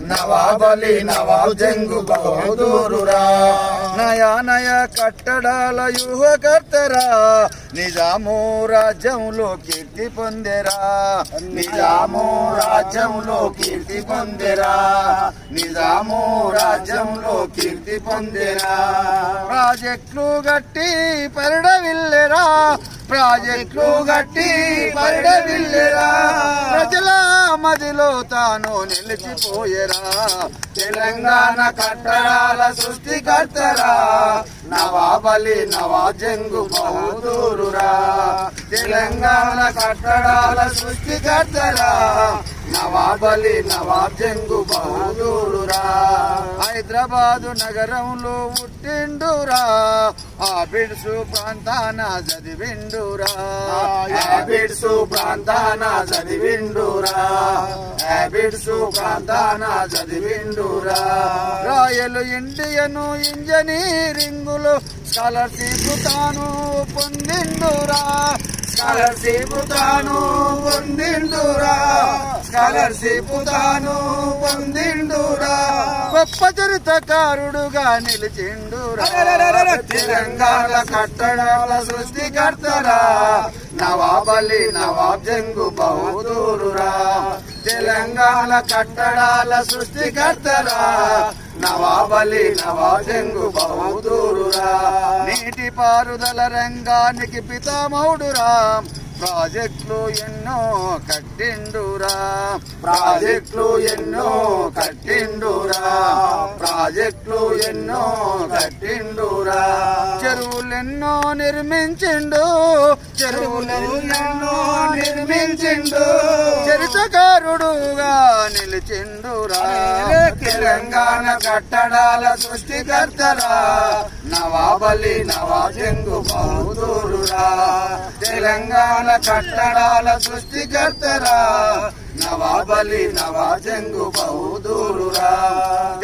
నవాబలి నవాబ్ జంగు బహదూరురా. నయా నయా కట్టడాల యువకర్తరా నిజాము రాజ్యంలో కీర్తి పొందెరా. నిజాము రాజ్యంలో కీర్తి పొందెరా. నిజాము రాజ్యంలో కీర్తి పొందెరా. ప్రాజెక్టులు గట్టి పరిడవిల్లెరా. ప్రాజెక్టులు గట్టి పరిడవిల్లెరా. ప్రజల మదిలో తాను నిలిచిపోయేరా? తెలంగాణ కట్టడాల సృష్టికర్తరా? నవాబలి నవాజంగు బహదూరురా? తెలంగాణ కట్టడాల సృష్టికర్తరా? నవాబలి నవాజంగు బహదూరురా? హైదరాబాదు నగరంలో పుట్టిండురా. ఆ బిడ్సు ప్రాంతాన చదివిండురా. హ్యాబిట్స్ ప్రాంతాన చదివిండురా. హ్యాబిట్స్ ప్రాంతాన చదివిండురా. రాయల్ ఇండియను ఇంజనీరింగులో స్కాలర్షిప్ తాను పొందిండురా. స్కాలర్షిప్ తాను పొందిండురా. స్కాలర్షిప్ తాను పొందిండురా. గొప్ప చరిత్రకారుడుగా నిలిచిండురా తెలంగాణ కట్టడాల సృష్టికర్తరా. నవాబలి నవాబ్ జంగు బహదూరురా. తెలంగాణ కట్టడాల సృష్టికర్తరా. నవాబలి నవాబ్ జంగు బహదూరురా. నీటి పారుదల రంగానికి పితామౌడురా ప్రాజెక్టులు ఎన్నో కట్టిండురా. ప్రాజెక్టులు ఎన్నో కట్టిండురా. ప్రాజెక్టులు ఎన్నో కట్టిండురా. చెరువులెన్నో నిర్మించిండు. చెరువులు చెరువులెన్నో నిర్మించిండు. చరిత్రకారుడుగా నిలిచిండురా. తెలంగాణ కట్టడాల సృష్టికర్తరా. నవాబలి నవాజంగు బహదూరురా. తెలంగాణ కట్టడాల సృష్టికర్తరా. నవాబలి నవాజంగు బహుదూరురా.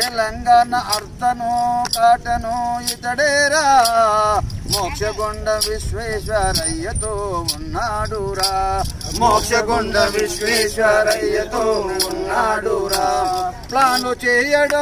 తెలంగాణ అర్థను కాటను ఇతడేరా. మోక్షగొండ విశ్వేశ్వరయ్యతో ఉన్నాడురా. మోక్షగుండ విశ్వేశ్వరయ్యతో ఉన్నాడురా. ప్లాను చేయడం